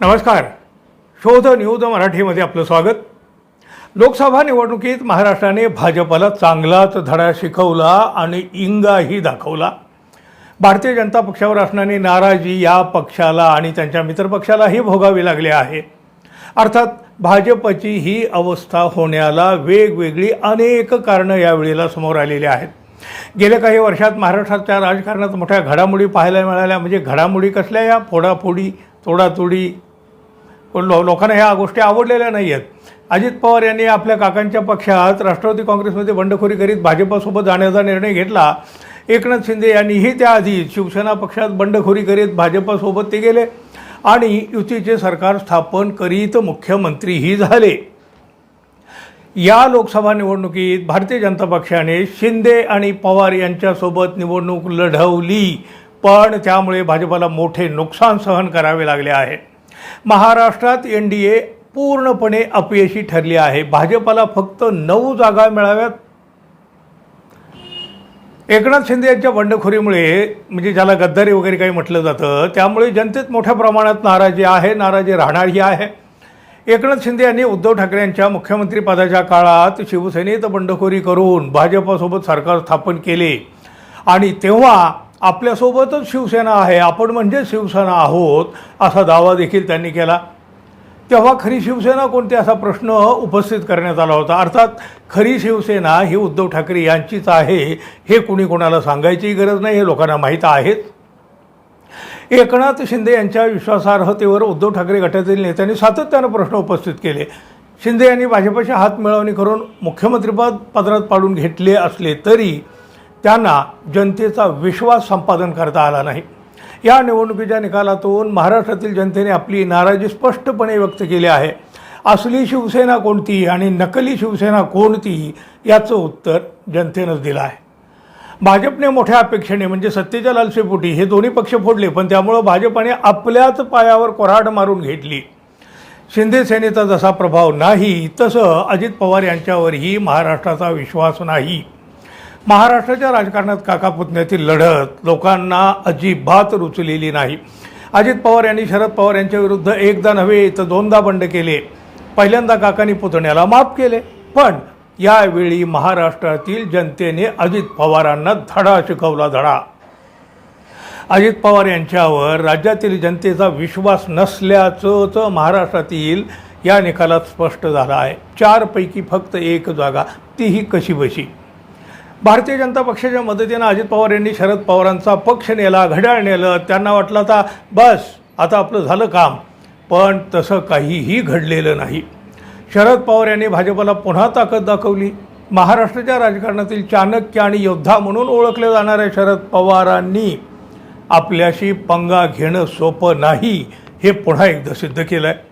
नमस्कार. शोध न्यूज मराठीमध्ये आपलं स्वागत. लोकसभा निवडणुकीत महाराष्ट्राने भाजपला चांगलाच धडा शिकवला आणि इंगाही दाखवला. भारतीय जनता पक्षावर असणारी नाराजी या पक्षाला आणि त्यांच्या मित्रपक्षालाही भोगावी लागली आहे. अर्थात भाजपची ही अवस्था होण्याला वेगवेगळी अनेक कारणं यावेळेला समोर आलेली आहेत. गेल्या काही वर्षात महाराष्ट्राच्या राजकारणात मोठ्या घडामोडी पाहायला मिळाल्या. म्हणजे घडामोडी कसल्या? या फोडाफोडी तोडातोडी पण लो लोकांना ह्या गोष्टी आवडलेल्या नाही आहेत अजित पवार यांनी आपल्या काकांच्या पक्षात राष्ट्रवादी काँग्रेसमध्ये बंडखोरी करीत भाजपासोबत जाण्याचा निर्णय घेतला. एकनाथ शिंदे यांनीही त्याआधी शिवसेना पक्षात बंडखोरी करीत भाजपासोबत ते गेले आणि युतीचे सरकार स्थापन करीत मुख्यमंत्रीही झाले. या लोकसभा निवडणुकीत भारतीय जनता पक्षाने शिंदे आणि पवार यांच्यासोबत निवडणूक लढवली. पण त्यामुळे भाजपाला मोठे नुकसान सहन करावे लागले आहे. महाराष्ट्रात एन डी ए पूर्णपणे अपयशी ठरली आहे. भाजपाला फक्त नऊ जागा मिळाव्यात. एकनाथ शिंदे यांच्या बंडखोरीमुळे म्हणजे ज्याला गद्दारी वगैरे काही म्हटलं जातं त्यामुळे जनतेत मोठ्या प्रमाणात नाराजी आहे नाराजी राहणारही आहे. एकनाथ शिंदे यांनी उद्धव ठाकरे यांच्या मुख्यमंत्रीपदाच्या काळात शिवसेनेत बंडखोरी करून भाजपासोबत सरकार स्थापन केले. आणि तेव्हा आपल्यासोबतच शिवसेना आहे आपण म्हणजे शिवसेना आहोत असा दावा देखील त्यांनी केला. तेव्हा खरी शिवसेना कोणती असा प्रश्न उपस्थित करण्यात आला होता. अर्थात खरी शिवसेना ही उद्धव ठाकरे यांचीच आहे हे कुणी कोणाला सांगायची गरज नाही हे लोकांना माहीत आहेच एकनाथ शिंदे यांच्या विश्वासार्हतेवर उद्धव ठाकरे गटातील नेत्यांनी सातत्यानं प्रश्न उपस्थित केले. शिंदे यांनी भाजपाशी हात मिळवणी करून मुख्यमंत्रीपद पदरात पाडून घेतले असले तरी त्यांना जनतेचा विश्वास संपादन करता आला नाही. या निवडणुकीच्या निकालातून महाराष्ट्रातील जनतेने आपली नाराजी स्पष्टपणे व्यक्त केली आहे. असली शिवसेना कोणती आणि नकली शिवसेना कोणती याचं उत्तर जनतेनंच दिलं आहे. भाजपने मोठ्या अपेक्षेने म्हणजे सत्तेच्या लालसेपोटी हे दोन्ही पक्ष फोडले पण त्यामुळं भाजपने आपल्याच पायावर कोराड मारून घेतली. शिंदे सेनेचा जसा प्रभाव नाही तसं अजित पवार यांच्यावरही महाराष्ट्राचा विश्वास नाही. महाराष्ट्राच्या राजकारणात काकापुतण्यातील लढत लोकांना अजिबात रुचलेली नाही. अजित पवार यांनी शरद पवार यांच्या विरुद्ध एकदा नव्हे तर दोनदा बंड केले. पहिल्यांदा काकांनी पुतण्याला माफ केले. पण यावेळी महाराष्ट्रातील जनतेने अजित पवारांना धडा शिकवला धडा. अजित पवार यांच्यावर राज्यातील जनतेचा विश्वास नसल्याचंच महाराष्ट्रातील या निकालात स्पष्ट झालं आहे. चारपैकी फक्त एक जागा तीही कशी बशी? भारतीय जनता पक्षाच्या मदतीनं अजित पवार यांनी शरद पवारांचा पक्ष नेला घड्याळ नेलं. त्यांना वाटलं आता बस आता आपलं झालं काम. पण तसं काहीही घडलेलं नाही. शरद पवार यांनी भाजपला पुन्हा ताकद दाखवली. महाराष्ट्राच्या राजकारणातील चाणक्य आणि योद्धा म्हणून ओळखले जाणाऱ्या शरद पवारांनी आपल्याशी पंगा घेणं सोपं नाही हे पुन्हा एकदा सिद्ध केलं आहे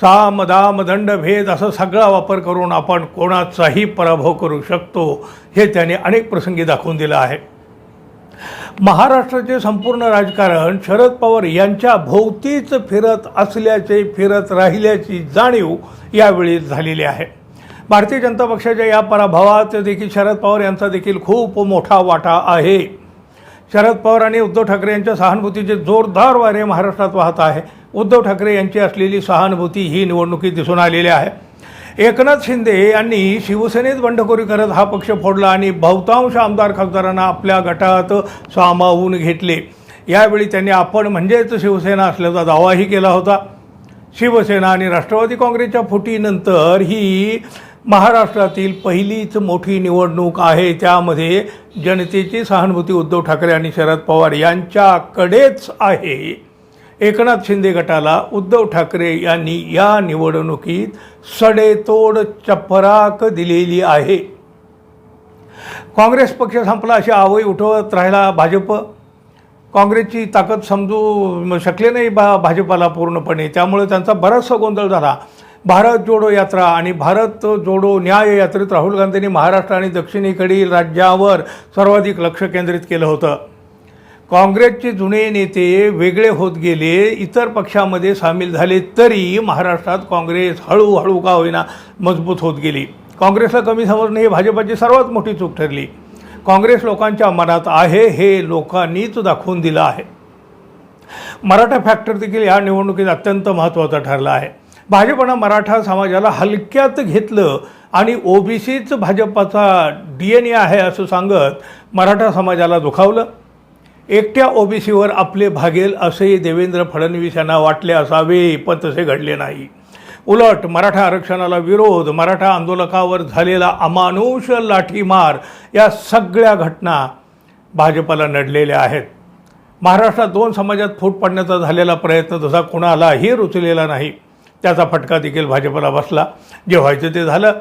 साम दाम दंड भेद असा सगळा वापर करून आपण कोणाचाही पराभव करू शकतो हे त्याने अनेक प्रसंगी दाखवून दिलं आहे. महाराष्ट्राचे संपूर्ण राजकारण शरद पवार यांच्या भोवतीच फिरत असल्याचे फिरत राहिल्याची जाणीव यावेळी झालेली आहे. भारतीय जनता पक्षाच्या या पराभवात देखील शरद पवार यांचा देखील खूप मोठा वाटा आहे. शरद पवार आणि उद्धव ठाकरे यांच्या सहानुभूतीचे जोरदार वारे महाराष्ट्रात वाहत आहे. उद्धव ठाकरे यांची असलेली सहानुभूती ही निवडणुकीत दिसून आलेली आहे. एकनाथ शिंदे यांनी शिवसेनेत बंडखोरी करत हा पक्ष फोडला आणि बहुतांश आमदार खासदारांना आपल्या गटात सामावून घेतले. यावेळी त्यांनी आपण म्हणजेच शिवसेना असल्याचा दावाही केला होता. शिवसेना आणि राष्ट्रवादी काँग्रेसच्या फुटीनंतर ही महाराष्ट्रातील पहिलीच मोठी निवडणूक आहे. त्यामध्ये जनतेची सहानुभूती उद्धव ठाकरे आणि शरद पवार यांच्याकडेच आहे. एकनाथ शिंदे गटाला उद्धव ठाकरे यांनी या निवडणुकीत सडेतोड चपराक दिलेली आहे. काँग्रेस पक्ष संपला अशी आवई उठवत राहिला भाजप. काँग्रेसची ताकद समजू शकले नाही बा भाजपाला पूर्णपणे. त्यामुळे त्यांचा बराचसा गोंधळ झाला. भारत जोडो यात्रा आणि भारत जोडो न्याय यात्रेत राहुल गांधींनी महाराष्ट्र आणि दक्षिणेकडील राज्यावर सर्वाधिक लक्ष केंद्रित केलं होतं. काँग्रेसचे जुने नेते वेगळे होत गेले इतर पक्षामध्ये सामील झाले तरी महाराष्ट्रात काँग्रेस हळूहळू का होईना मजबूत होत गेली. काँग्रेसला कमी समजणे ही भाजपाची सर्वात मोठी चूक ठरली. काँग्रेस लोकांच्या मनात आहे हे लोकांनीच दाखवून दिलं आहे. मराठा फॅक्टर देखील या निवडणुकीत अत्यंत महत्त्वाचा ठरला आहे. भाजपनं मराठा समाजाला हलक्यात घेतलं आणि ओबीसीच भाजपाचा डी एन ए आहे असं सांगत मराठा समाजाला दुखावलं. एकट्या ओबीसीवर आपले भागेल असेही देवेंद्र फडणवीस यांना वाटले असावे पण तसे घडले नाही. उलट मराठा आरक्षणाला विरोध मराठा आंदोलकावर झालेला अमानुष लाठीमार या सगळ्या घटना भाजपाला नडलेल्या आहेत. महाराष्ट्रात दोन समाजात फूट पाडण्याचा झालेला प्रयत्न तसा कोणालाही रुचलेला नाही. त्याचा फटका देखील भाजपला बसला. जे व्हायचं ते झालं.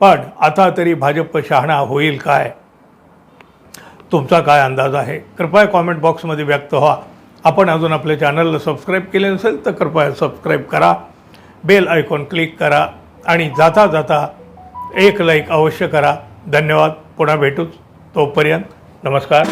पण आता तरी भाजप शहाणा होईल काय? तुमचा काय अंदाज आहे? कृपया कॉमेंट बॉक्समध्ये व्यक्त व्हा. आपण अजून आपल्या चॅनलला सबस्क्राईब केले नसेल तर कृपया सबस्क्राईब करा. बेल आयकॉन क्लिक करा आणि जाता जाता एक लाईक अवश्य करा. धन्यवाद. पुन्हा भेटूच. तोपर्यंत नमस्कार.